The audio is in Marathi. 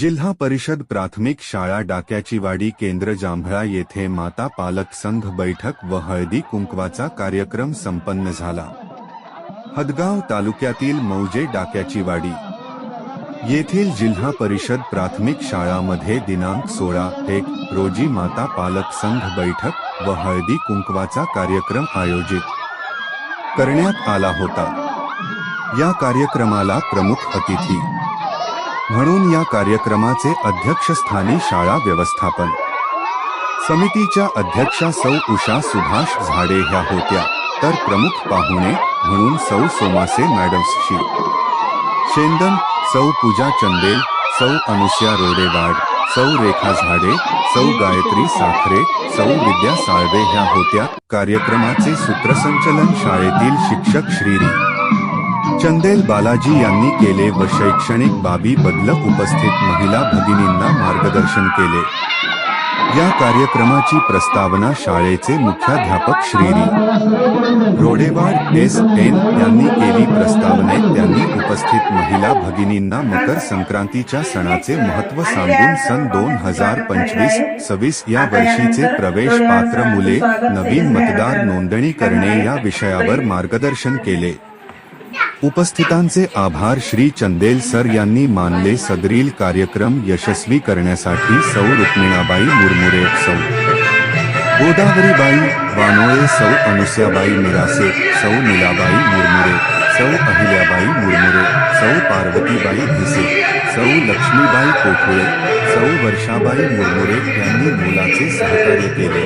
जिल्हा परिषद प्राथमिक शाळा डाक्याची वाडी केंद्र जांभळा येथे माता पालक संघ बैठक व हळदी कुंकवाचा कार्यक्रम संपन्न झाला. हदगाव तालुक्यातील मौजे डाक्याची वाडी. येथील जिल्हा परिषद प्राथमिक शाळामध्ये दिनांक सोळा एक रोजी माता पालक संघ बैठक व हळदी कुंकवाचा कार्यक्रम आयोजित करण्यात आला होता. या कार्यक्रमाला प्रमुख अतिथी म्हणून या कार्यक्रमाचे अध्यक्षस्थानी शाळा व्यवस्थापन. समितीच्या अध्यक्षा सौ उषा सुभाष झाडे ह्या होत्या तर प्रमुख पाहुणे म्हणून सौ सोमासे मॅडम्सशी. शेंदन सौ पूजा चंदेल सौ अनुष्या रोडेवाड सौ रेखा झाडे सौ गायत्री साखरे सौ विद्या साळवे ह्या होत्या. कार्यक्रमाचे सूत्रसंचलन शाळेतील शिक्षक श्रीरी. चंदेल बालाजी यांनी केले व शैक्षणिक बाबी बदलक उपस्थित महिला भगिनींना मार्गदर्शन केले. या कार्यक्रमाची प्रस्तावना शाळेचे मुख्याध्यापक श्रीरी. रोडेवाड एस एन यांनी केली प्रस्तावनेत त्यांनी उपस्थित महिला भगिनींना मकर संक्रांतीच्या सणाचे महत्त्व सांगून सन दोन हजार पंचवीस सव्वीस या वर्षीचे प्रवेश पात्र मुले नवीन मतदार नोंदणी करणे या विषयावर मार्गदर्शन केले. उपस्थितांचे आभार श्री चंदेल सर यांनी मानले सदरील कार्यक्रम यशस्वी करण्यासाठी सौ रुक्मिणाबाई मुरमुरे सौ गोदावरीबाई वानोळे सौ अनुस्याबाई मिरासे सौ नीलाबाई मुरमुरे सौ अहिल्याबाई मुरमुरे सौ पार्वतीबाई भिसे सौ लक्ष्मीबाई कोठोळे सौ वर्षाबाई मुरमुरे यांनी मुलाचे सहकार्य केले.